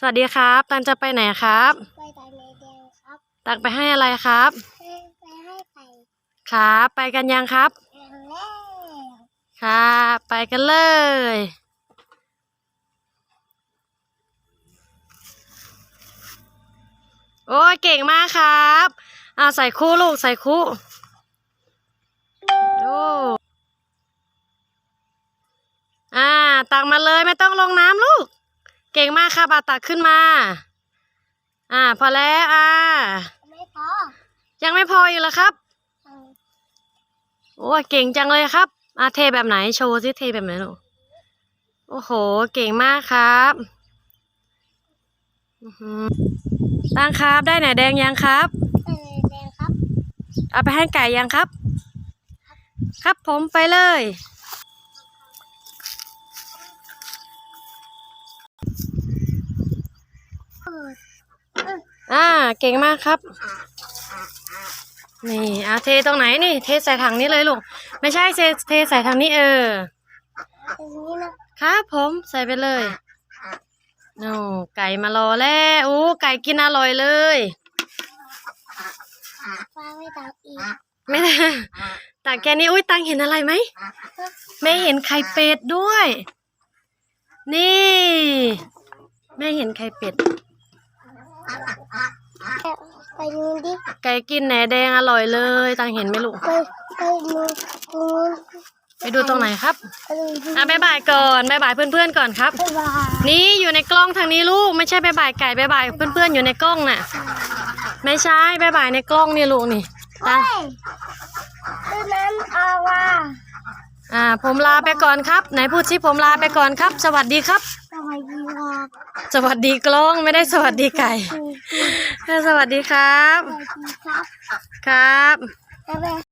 สวัสดีครับ ตันจะไปไหนครับ ไปไก่ในแดงครับ ตักไปให้อะไรครับให้ไปให้ไก่ครับ ไปกันยังครับแดงแรกครับไปกันเลย โอ้ยเก่งมากครับอ่าใส่คู่ลูกใส่คู่โอ้อ่าตักมาเลยไม่ต้องลงน้ำลูกเก่งมากครับอะตักขึ้นมา อ่า พอแล้วอ่า ไม่พอ ยังไม่พออีกเหรอครับอืมโอ้ยเก่งจังเลยครับอาเทแบบไหนโชว์สิเทแบบไหนหนูโอ้โห เก่งมากครับอื้อหือตั้งครับได้ไหนแดงยังครับไก่ในแดงครับ เอาไปให้ไก่ยังครับ ครับผมไปเลย อ่า เก่งมากครับ นี่อาเทตรงไหนนี่ เทใส่ถังนี้เลยลูก ไม่ใช่เทเทใส่ถังนี้เออครับผมใส่ไปเลยโอ้ไก่มารอแล้วอ้ไก่กินอร่อยเลยฟ้าไม่ตังอีกไม่ได้แต่แกนี้อุ้ยตังเห็นอะไรไหมแม่เห็นไข่เป็ดด้วย นี่ แม่เห็นไข่เป็ด ไปดูดิไก่กินแหนแดงอร่อยเลย ตังเห็นไหมลูก ไปไปดูตรงนู้นไปดูตรงไหนครับ ไปดูดิอะบายบายก่อนบายบายเพื่อนๆก่อนครับ บ๊ายบายนี่อยู่ในกล้องทางนี้ลูก ไม่ใช่บายบายไก่บายบายเพื่อนๆอยู่ในกล้องน่ะ ไม่ใช่บายบายในกล้องนี่ลูกนี่ตังเฮ้ยตัวนั้นเอาว่า อ่าผมลาไปก่อนครับ ไหนพูดสิผมลาไปก่อนครับ สวัสดีครับส วัสดีครับสวัสดีกล้องไม่ได้สวัสดีไก่สวัสดีสวัสดีครับครับ ครับ บ๊ายบาย